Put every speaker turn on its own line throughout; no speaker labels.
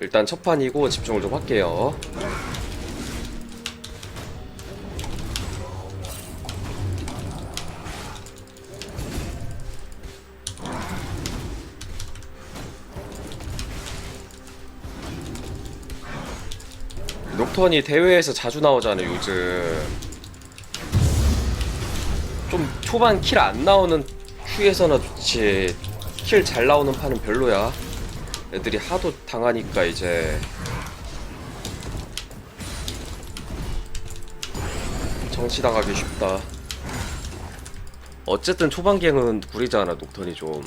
일단 첫 판이고 집중을 좀 할게요. 녹턴이 대회에서 자주 나오잖아요 요즘. 좀 초반 킬 안 나오는 큐에서나 좋지. 킬 잘 나오는 판은 별로야 애들이 하도 당하니까 이제. 정치당하기 쉽다. 어쨌든 초반갱은 구리잖아 녹턴이 좀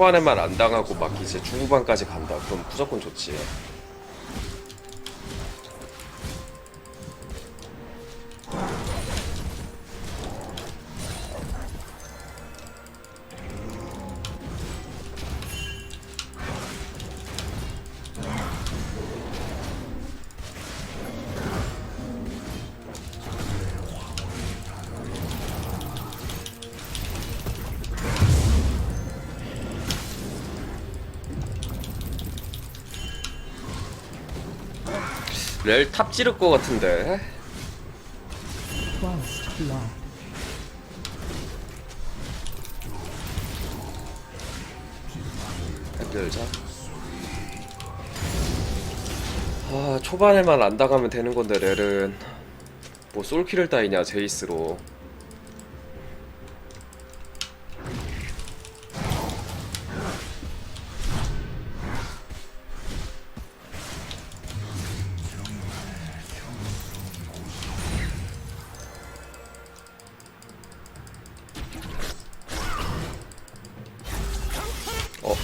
초반에만 안 당하고 막 이제 중후반까지 간다. 그럼 무조건 좋지 렐 탑 찌를 것 같은데. 열자. 아 초반에만 안 당하면 되는 건데 렐은. 뭐 솔킬을 따이냐 제이스로 어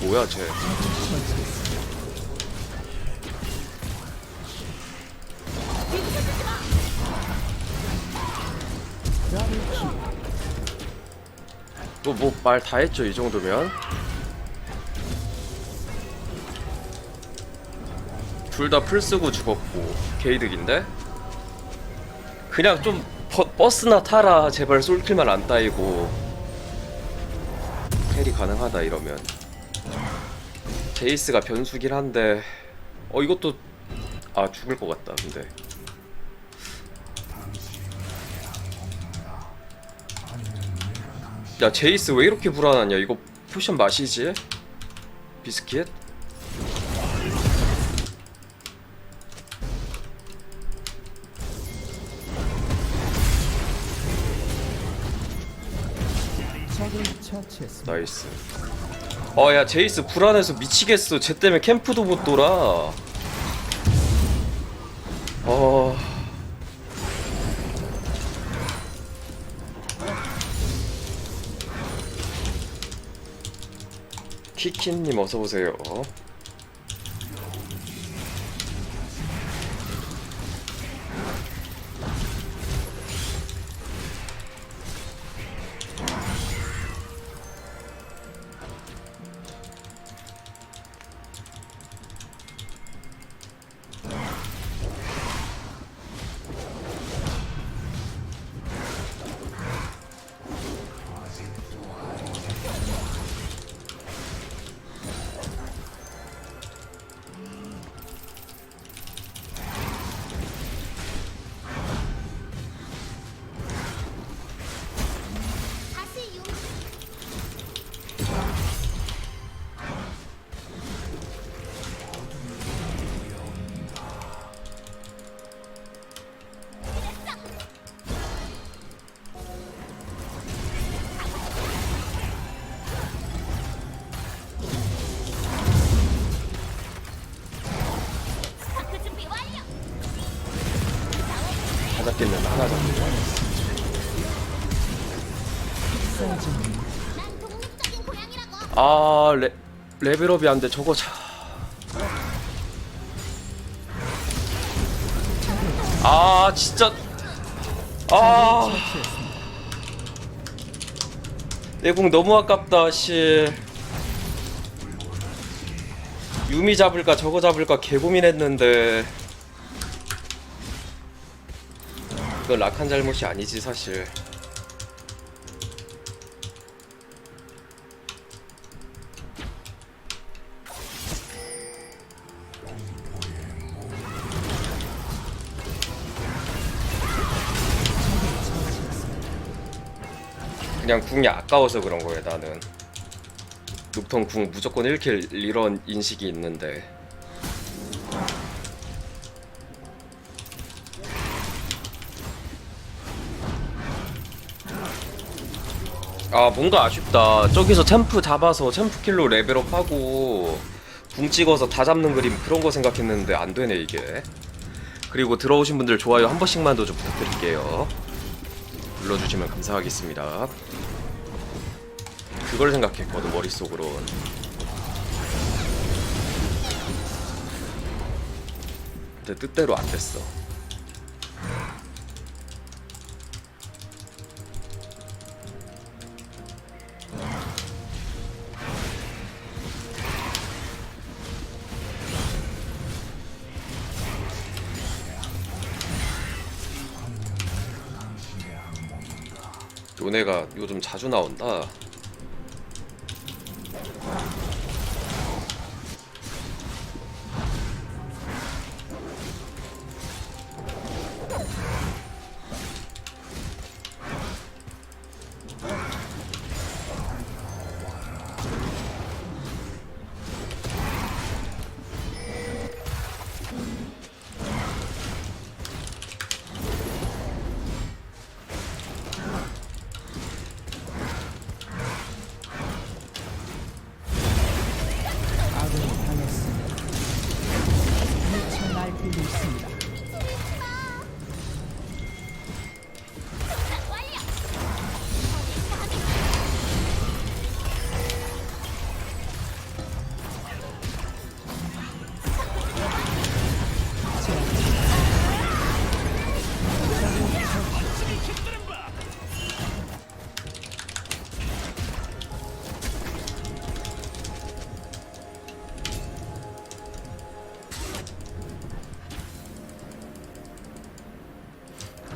뭐야 쟤
Double kill.
뭐말 다 했죠 이 정도면 둘 다 풀 쓰고 죽었고 게이득인데? 그냥 좀 버, 버스나 타라. 제발 솔킬만 안 따이고. 캐리 가능하다 이러면. 제이스가 변수긴 한데 어 이것도 아 죽을 것 같다 근데. 야 제이스 왜 이렇게 불안하냐? 이거 포션 마시지? 비스킷?
처치했습니다.
나이스. 어 야 제이스 불안해서 미치겠어. 쟤 때문에 캠프도 못 돌아. 어... 키키님 어서 오세요 아 레, 레벨업이 안 돼. 저거 자... 아 진짜. 아. 내공 너무 아깝다 씨. 유미 잡을까 저거 잡을까 개고민했는데. 이건 락한 잘못이 아니지 사실 그냥 궁이 아까워서 그런 거예요 나는. 녹턴 궁 무조건 1킬 이런 인식이 있는데. 아 뭔가 아쉽다. 저기서 챔프 잡아서 챔프 킬로 레벨업하고 궁 찍어서 다 잡는 그림 그런 거 생각했는데 안 되네 이게. 그리고 들어오신 분들 좋아요 한 번씩만 더 좀 부탁드릴게요 눌러주시면 감사하겠습니다. 그걸 생각했거든 머릿속으론 근데 뜻대로 안 됐어 요네가 요즘 자주 나온다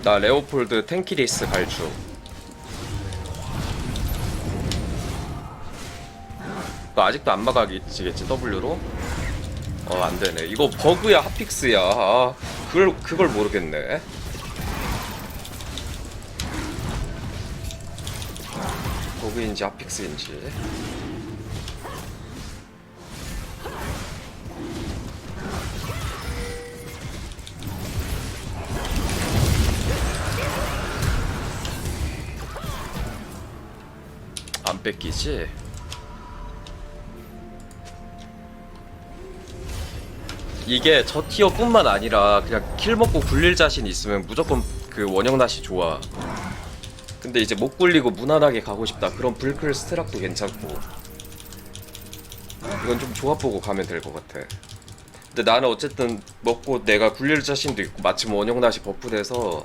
나 레오폴드 탱키리스 갈주. 너 아직도 안 막아지겠지 W로? 어 안되네. 이거 버그야 핫픽스야. 아, 그걸, 그걸 모르겠네. 버그인지 핫픽스인지 안 뺏기지? 이게 저 티어뿐만 아니라 그냥 킬 먹고 굴릴 자신 있으면 무조건 그 원형낫이 좋아. 근데 이제 못 굴리고 무난하게 가고 싶다. 그런 불클 스트락도 괜찮고. 이건 좀 조합 보고 가면 될 것 같아. 근데 나는 어쨌든 먹고 내가 굴릴 자신도 있고 마침 원형낫이 버프 돼서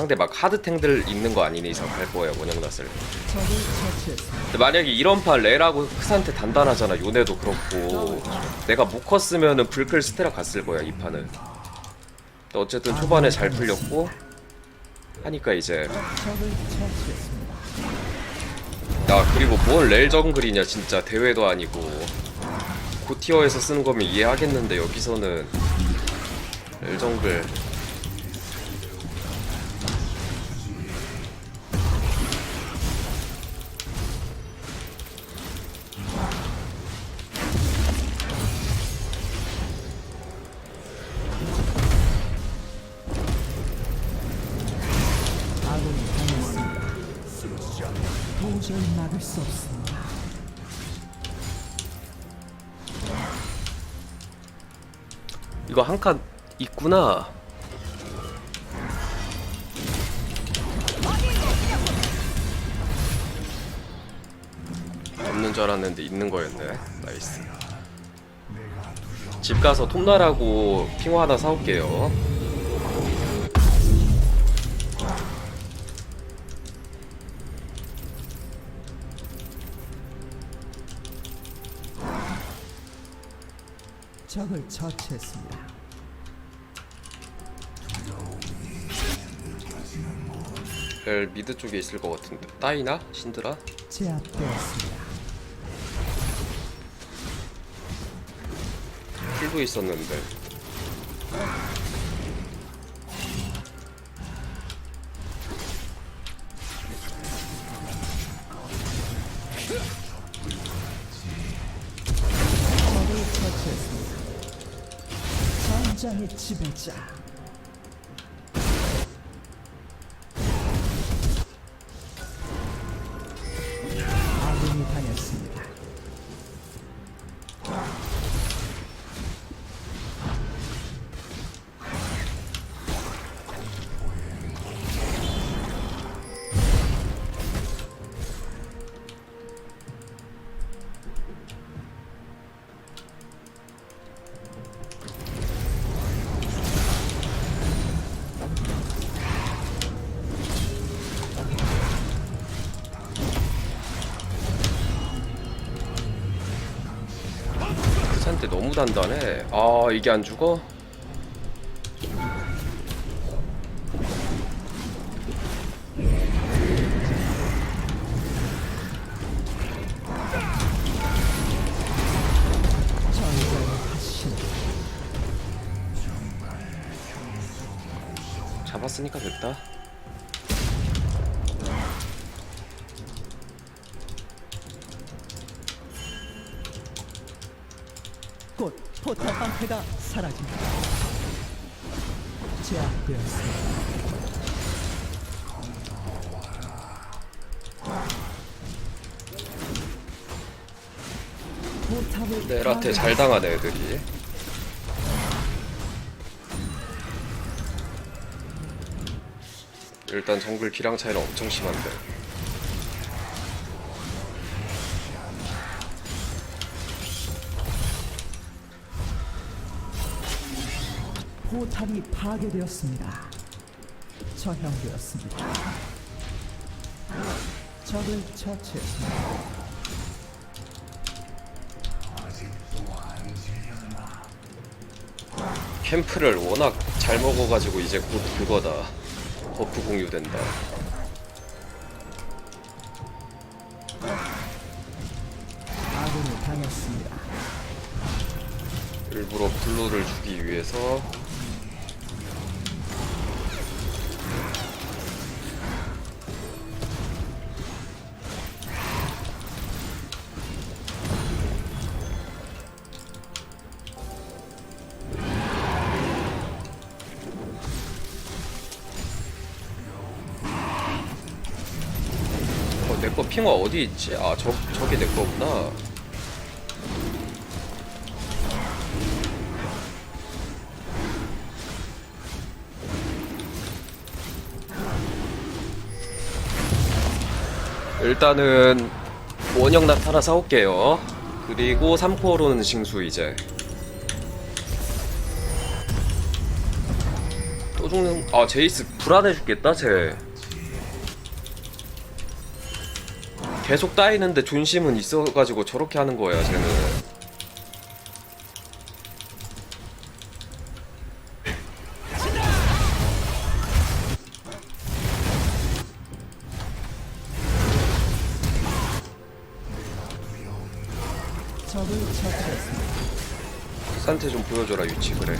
상대 막 하드탱들 있는 거 아닌 이상 원형낫을.
적을 처치했습니다.
근데 만약에 이런 판 레라고 크산테 단단하잖아 요네도 그렇고. 내가 못 컸으면은 불클 스테라 갔을 거야 이 판은 근데 어쨌든 초반에 잘 풀렸고 하니까 이제. 나 그리고 뭘렐 정글이냐 진짜. 대회도 아니고. 고티어에서 쓰는 거면 이해하겠는데 여기서는. 렐 정글 이거 한 칸 있구나 없는 줄 알았는데 있는 거였네. 나이스. 집 가서 톱날하고 핑화 하나 사올게요.
적을 처치했습니다.
벨 미드 쪽에 있을 것 같은데. 따이나? 신드라?
제압되었습니다.
풀도 있었는데.
적을 처치했습니다. 전장의 지배자.
너무 단단해. 아 이게 안 죽어? 잡았으니까 됐다.
포탑 방패가 사라집니다. 제압되었습니다. 포탑을
네라테 잘 당하네 애들이. 일단 정글 기량 차이는 엄청 심한데.
포탑이 파괴되었습니다. 처형되었습니다. 적을 처치했습니다.
캠프를 워낙 잘 먹어가지고 이제 곧 그거다. 버프 공유된다.
당했습니다.
일부러 블루를 주기 위해서 핑화 어디 있지? 아, 저, 저게 내 거구나. 일단은 원형 나타나 사올게요. 그리고 3코어로는 징수 이제. 또 죽는 아 제이스 불안해 죽겠다 쟤. 계속 따이는데 존심은 있어가지고 저렇게 하는 거야 쟤는. 산테 좀 보여줘라 위치 그래.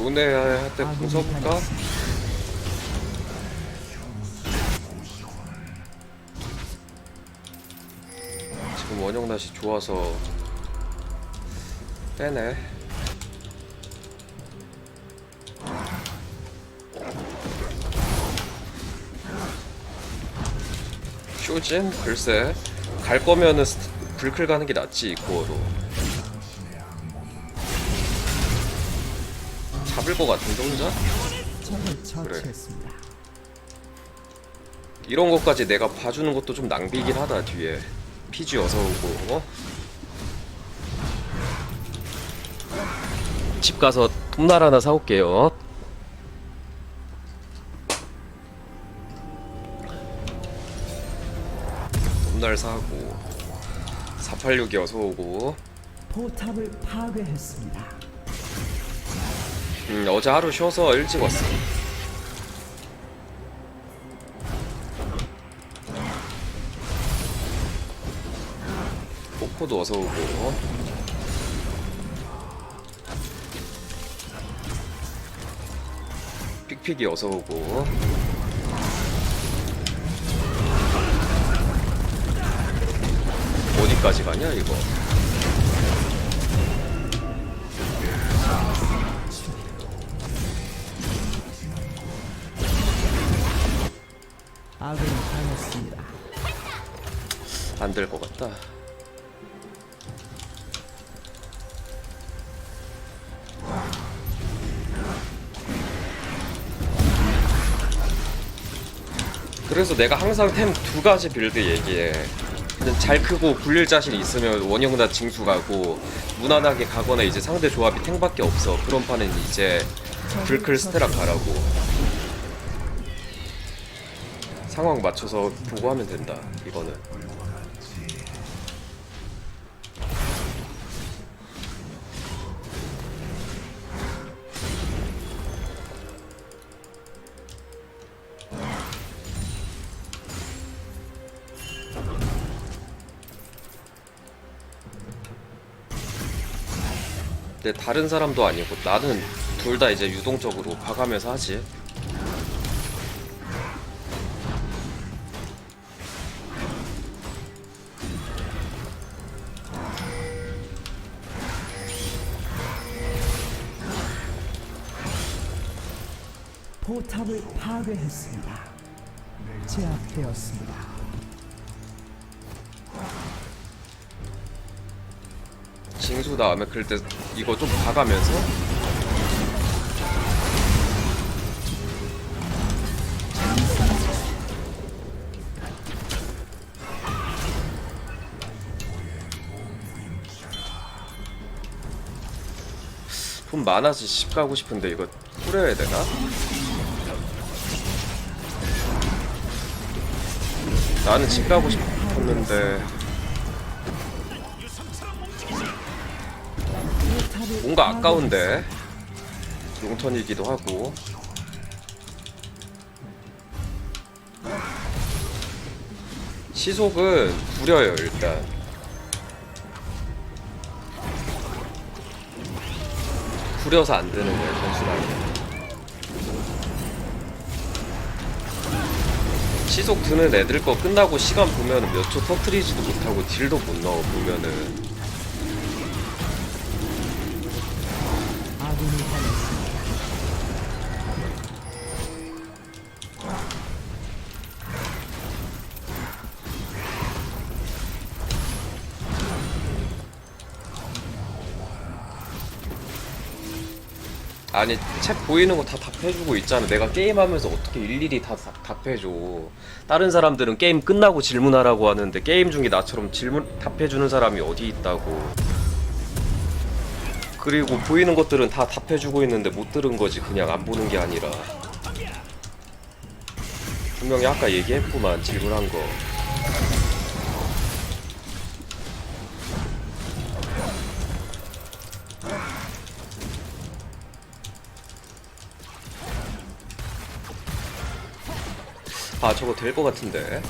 요네 할때
아군이
궁 써볼까?
당했습니다.
좀 원형 낫이 좋아서 빼네. 쇼진? 글쎄 갈 거면은 스- 불클 가는 게 낫지 코어로 잡을 거 같은데 혼자?
처치했습니다.
이런 것까지 내가 봐주는 것도 좀 낭비긴 하다 뒤에 피지 어서 오고 어? 집 가서 톱날 하나 사올게요 톱날 사고 486이 어서 오고
포탑을 파괴했습니다.
음, 어제 하루 쉬어서 일찍 왔어 포코도 어서 오고. 픽픽이 어서 오고. 어디까지 가냐 이거
아군이 당했습니다.
안 될 것 같다 그래서 내가 항상 템 두 가지 빌드 얘기해. 잘 크고 굴릴 자신 있으면 원형다 징수 가고 무난하게 가거나 이제 상대 조합이 탱밖에 없어. 그런 판은 이제 불클 스테락 가라고. 상황 맞춰서 보고 하면 된다. 이거는. 근데 다른 사람도 아니고 나는 둘 다 이제 유동적으로 봐가면서 하지.
파괴했습니다. 제압되었습니다.
징수 다음에 그럴 때 이거 좀 봐가면서 돈 많아지 집 가고 싶은데 이거 뿌려야 되나? 나는 집 가고 싶었는데. 뭔가 아까운데. 용턴이기도 하고. 시속은 구려요 일단. 구려서 안 되는 거예요 단순하게 시속 드는 애들 거 끝나고 시간 보면 몇 초 터트리지도 못하고 딜도 못 넣어 보면은
아니
책 보이는 거 다 답해주고 있잖아. 내가 게임하면서 어떻게 일일이 다 답- 답해줘. 다른 사람들은 게임 끝나고 질문하라고 하는데 게임 중에 나처럼 질문 답해주는 사람이 어디 있다고. 그리고 보이는 것들은 다 답해주고 있는데 못 들은 거지. 그냥 안 보는 게 아니라. 분명히 아까 얘기했구만 질문한 거 아 저거 될 것 같은데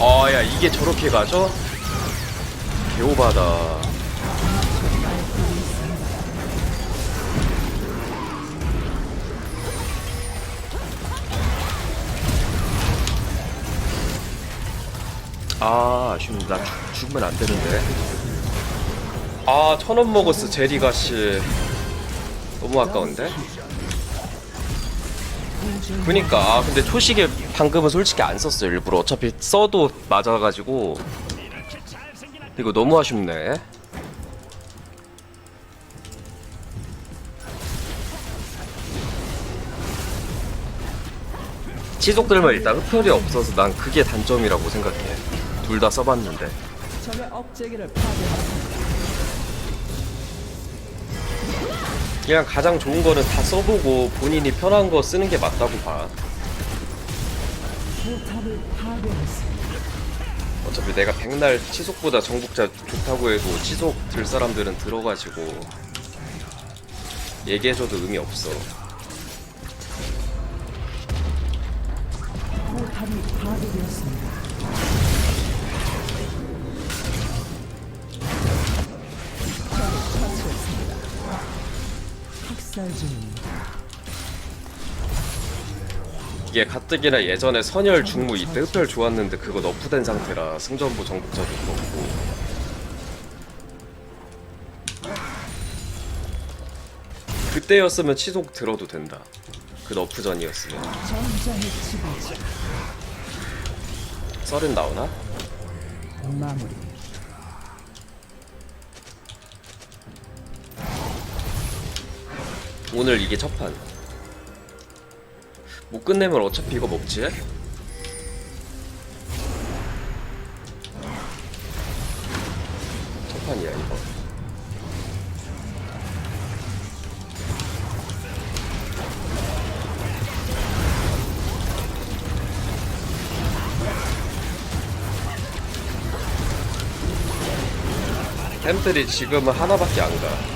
아야 이게 저렇게 가죠? 개오바다 아 아쉽다 나 죽- 죽으면 안 되는데. 아 천 원 먹었어 제리가 씨. 너무 아까운데? 그니까 아 근데 초식에 방금은 솔직히 안 썼어요 일부러. 어차피 써도 맞아가지고. 이거 너무 아쉽네. 치속들만 일단 흡혈이 없어서 난 그게 단점이라고 생각해 둘 다 써봤는데
적의.
그냥 가장 좋은 거는 다 써보고 본인이 편한 거 쓰는 게 맞다고 봐
포탑을 파괴했습니다.
어차피 내가 백날 치속보다 정복자 좋다고 해도 치속 들 사람들은 들어가지고 얘기해줘도 의미 없어
포탑이 파괴되었습니다.
이게 가뜩이나 예전에 선열 중무 이때 흡혈 좋았는데 그거 너프된 상태라 승전부 정복자도 그렇고 그때였으면 치속 들어도 된다 그 너프 전이었으면 썰은 나오나?
마무리.
오늘 이게 첫판 못 끝내면 어차피 이거 먹지? 첫판이야 이거 템들이 지금은 하나밖에 안 가.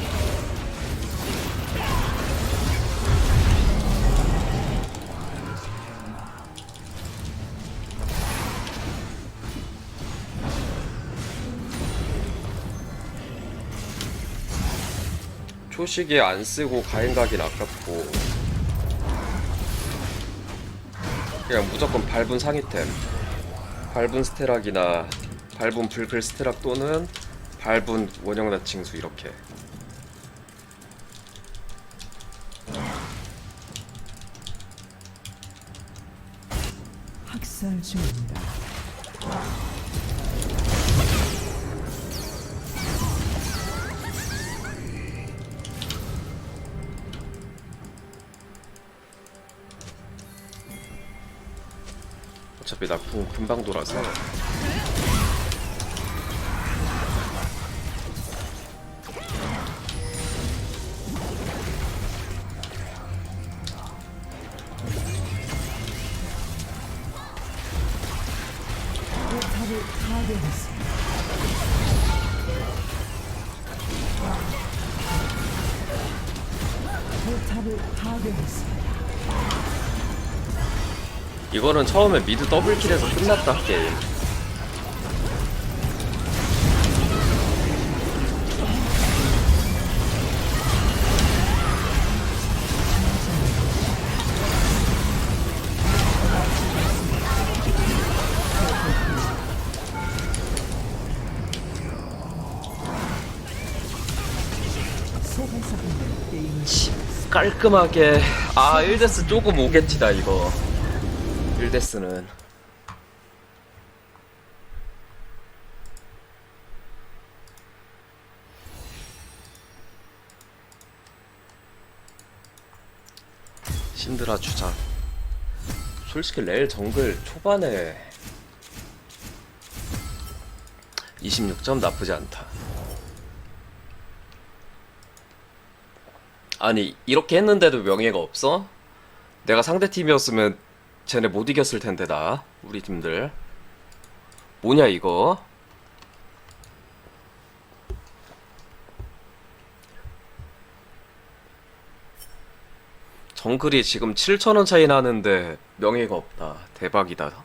초식에 안 쓰고 가긴 아깝고. 그냥 무조건 밟은 상위템. 밟은 스테락이나 밟은 불글 스테락 또는 밟은 원형 나칭수 이렇게.
학살 중입니다.
어차피 나궁 금방 돌아서
파괴했습니다.
이거는 처음에 미드 더블킬에서 끝났다 게임. 깔끔하게. 아 1데스 조금 오겠지다 이거 1데스는 신드라 주자 솔직히 레일 정글 초반에 26점 나쁘지 않다 아니 이렇게 했는데도 명예가 없어? 내가 상대 팀이었으면 쟤네 못 이겼을 텐데 나 우리 팀들. 뭐냐 이거? 정글이 지금 7천원 차이 나는데 명예가 없다. 대박이다